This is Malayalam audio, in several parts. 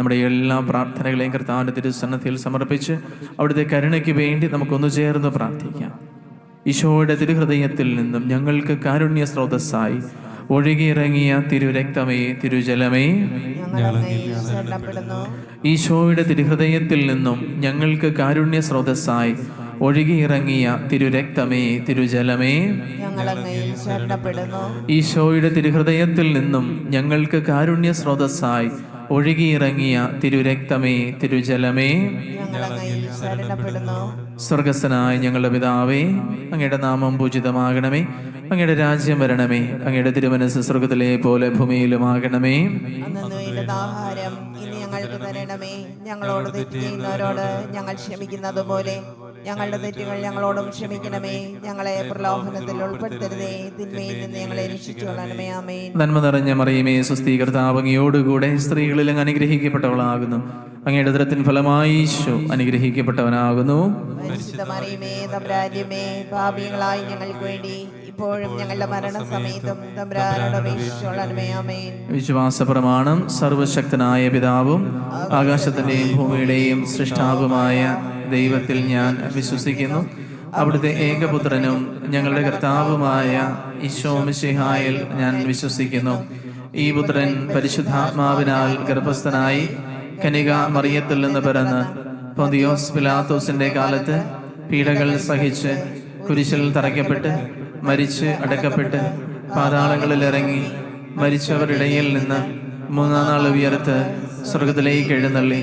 നമ്മുടെ എല്ലാ പ്രാർത്ഥനകളെയും കർത്താവിന്റെ തിരുസന്നത്തിൽ സമർപ്പിച്ച് അവിടുത്തെ കരുണയ്ക്ക് വേണ്ടി നമുക്കൊന്നു ചേർന്ന് പ്രാർത്ഥിക്കാം. ഈശോയുടെ തിരുഹൃദയത്തിൽ നിന്നും ഞങ്ങൾക്ക് കാരുണ്യ സ്രോതസ്സായി ഒഴുകിയിറങ്ങിയ തിരുരക്തമേ തിരുജലമേ. ഈശോയുടെ തിരുഹൃദയത്തിൽ നിന്നും ഞങ്ങൾക്ക് കാരുണ്യ സ്രോതസ്സായി ഒഴുകിയിറങ്ങിയ തിരുരക്തമേ തിരുജലമേ. ഈശോയുടെ തിരുഹൃദയത്തിൽ നിന്നും ഞങ്ങൾക്ക് കാരുണ്യ സ്രോതസ്സായി ഒഴുകിയിറങ്ങിയ തിരുരക്തമേ തിരുജലമേ. സ്വർഗസ്ഥനായ ഞങ്ങളുടെ പിതാവേ അങ്ങയുടെ നാമം പൂജിതമാകണമേ. അങ്ങയുടെ രാജ്യം വരണമേ. അങ്ങയുടെ തിരുമനസ് സ്വർഗത്തിലെ പോലെ ഭൂമിയിലുമാകണമേ. ഞങ്ങൾക്ക് തരണമേ. ഞങ്ങളോട് തെറ്റ് ചെയ്യുന്നവരോട് ഞങ്ങൾ ക്ഷമിക്കുന്നത് പോലെ ഞങ്ങളുടെ തെറ്റുകൾ ഞങ്ങളോടും ക്ഷമിക്കണമേ. ഞങ്ങളെ പ്രലോഭനത്തിൽ ഉൾപ്പെടുത്തരുതേ. തിന്മയിൽ നിന്ന് ഞങ്ങളെ രക്ഷിച്ചുകൊള്ളണമേ നന്മ നിറഞ്ഞ മറിയമേ സുസ്ഥീകർത്താവ് അങ്ങയോടുകൂടെ സ്ത്രീകളിൽ അങ്ങ് അനുഗ്രഹിക്കപ്പെട്ടവളാകുന്നു. അങ്ങയുടെ ദരത്തിൻ ഫലമായി ഈശോ അനുഗ്രഹിക്കപ്പെട്ടവനാകുന്നു. മറിയമേ തമ്പ്രാജ്യമേ പാപികളായി ഞങ്ങൾക്ക് വേണ്ടി ഇപ്പോഴും ഞങ്ങളുടെ മരണസമയത്തും വിശ്വാസ പ്രമാണം സർവശക്തനായ പിതാവും ആകാശത്തിന്റെയും ഭൂമിയുടെയും സൃഷ്ടാവുമായ ദൈവത്തിൽ ഞാൻ വിശ്വസിക്കുന്നു. അവിടുത്തെ ഏകപുത്രനും ഞങ്ങളുടെ കർത്താവുമായ ഈശോമിഷിഹായിൽ ഞാൻ വിശ്വസിക്കുന്നു. ഈ പുത്രൻ പരിശുദ്ധാത്മാവിനാൽ ഗർഭസ്ഥനായി കനിക മറിയത്തിൽ നിന്ന് പിറന്ന് പൊന്തിയോസ് പിലാത്തോസിന്റെ കാലത്ത് പീഡകൾ സഹിച്ച് കുരിശിൽ തറയ്ക്കപ്പെട്ട് മരിച്ച് അടക്കപ്പെട്ട് പാതാളങ്ങളിൽ ഇറങ്ങി മരിച്ചവരിടയിൽ നിന്ന് മൂന്നാം നാൾ ഉയർത്ത് സ്വർഗത്തിലേക്ക് എഴുന്നള്ളി.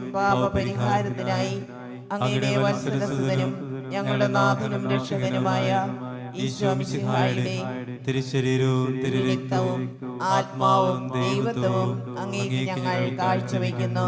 പാപപരിഹാരത്തിനായി അങ്ങയുടെ വത്സരസുതനും ഞങ്ങളുടെ നാഥനും രക്ഷകനുമായ ഈശോ മിശിഹായുടെ തിരുശരീരവും തിരുരക്തവും ആത്മാവും ദൈവത്വവും അങ്ങേക്ക് ഞങ്ങൾ കാഴ്ചവെക്കുന്നു.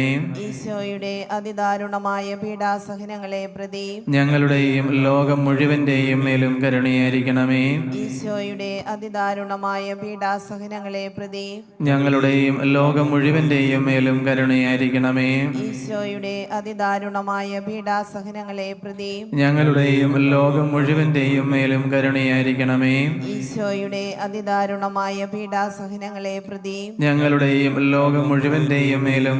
ഈശോയുടെ അതിദാരുണമായ പീഡാസഹനങ്ങളെ പ്രതി ഞങ്ങളുടെയും ലോകം മുഴുവന്റെയും മേലും കരുണയായിരിക്കണമേ. ഈശോയുടെ അതിദാരുണമായ പീഡാസഹനങ്ങളെ പ്രതി ഞങ്ങളുടെയും ലോകം മുഴുവന്റെയും മേലും കരുണയായിരിക്കണമേ. ഈശോയുടെ അതിദാരുണമായ പീഡാസഹനങ്ങളെ പ്രതി ഞങ്ങളുടെയും ലോകം മുഴുവന്റെയും മേലും കരുണയായിരിക്കണമേ. ഈശോയുടെ അതിദാരുണമായ പീഡാസഹനങ്ങളെ പ്രതി ഞങ്ങളുടെയും ലോകം മുഴുവന്റെയും മേലും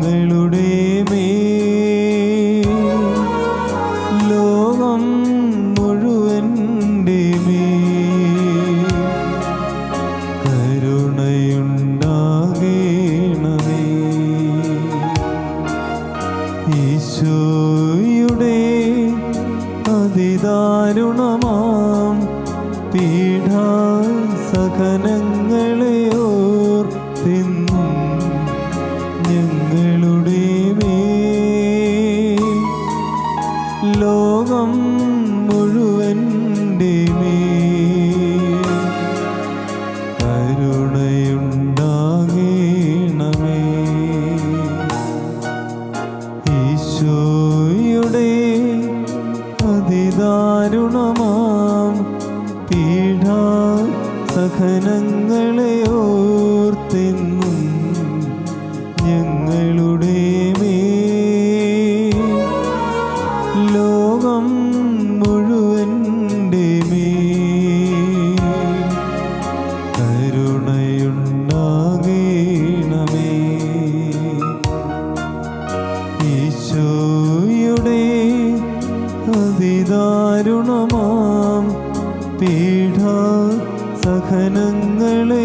没路。സഹനങ്ങളെ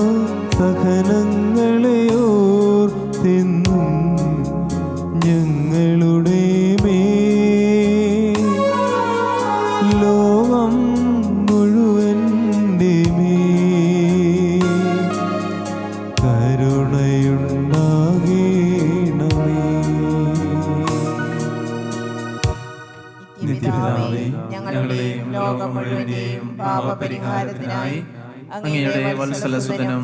സഹനങ്ങളെ ഓർത്തെന്നും ഞങ്ങളുടെ മേ ലോകം മുഴുവന്റെ മേ കരുണയുണ്ടാകേണമേ. ഞങ്ങളുടെയും ലോകം മുഴുവന്റെയും പാപപരിഹാരത്തിനായി അങ്ങയുടെ വത്സലസുതനും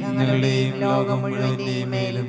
ഞങ്ങളുടെയും ലോകം മുഴുവന്റെയും മേൽ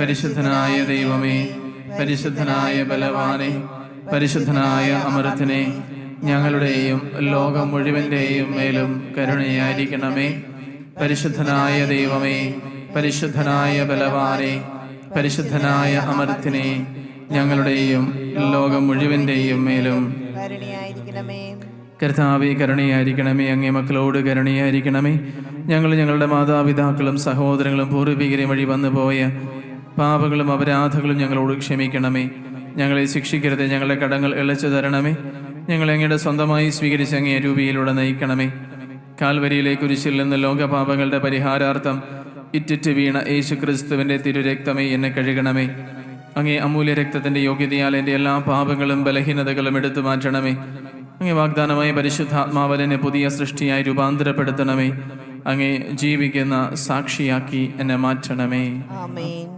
പരിശുദ്ധനായ ദൈവമേ പരിശുദ്ധനായ ബലവാനെ പരിശുദ്ധനായ അമൃത്തിനെ ഞങ്ങളുടെയും ലോകം മുഴുവന്റെയും മേലും കരുണയായിരിക്കണമേ. പരിശുദ്ധനായ ദൈവമേ പരിശുദ്ധനായ ബലവാനെ പരിശുദ്ധനായ അമൃത്തിനെ ഞങ്ങളുടെയും ലോകം മുഴുവന്റെയും മേലും കരുണയായിരിക്കണമേ. കർത്താവെ കരുണയായിരിക്കണമേ. അങ്ങേ മക്കളോട് കരുണയായിരിക്കണമേ. ഞങ്ങൾ ഞങ്ങളുടെ മാതാപിതാക്കളും സഹോദരങ്ങളും പൂർവികരെയും വഴി വന്നുപോയ പാപങ്ങളും അപരാധങ്ങളും ഞങ്ങളോട് ക്ഷമിക്കണമേ. ഞങ്ങളെ ശിക്ഷിക്കരുത് ഞങ്ങളുടെ കടങ്ങൾ ഇളച്ചു തരണമേ. ഞങ്ങളെ അങ്ങയുടെ സ്വന്തമായി സ്വീകരിച്ച് അങ്ങേ രൂപിയിലൂടെ നയിക്കണമേ. കാൽവരിയിലെ കുരിശിൽ നിന്ന് ലോകപാപങ്ങളുടെ പരിഹാരാർത്ഥം ഇറ്റിറ്റ് വീണ യേശു ക്രിസ്തുവിന്റെ തിരുരക്തമേ എന്നെ കഴുകണമേ. അങ്ങേ അമൂല്യ രക്തത്തിന്റെ യോഗ്യതയാൽ എന്റെ എല്ലാ പാപങ്ങളും ബലഹീനതകളും എടുത്തു മാറ്റണമേ. അങ്ങേ വാഗ്ദാനമായ പരിശുദ്ധാത്മാവലിനെ പുതിയ സൃഷ്ടിയായി രൂപാന്തരപ്പെടുത്തണമേ. അങ്ങേ ജീവിക്കുന്ന സാക്ഷിയാക്കി എന്നെ മാറ്റണമേ. ആമേൻ.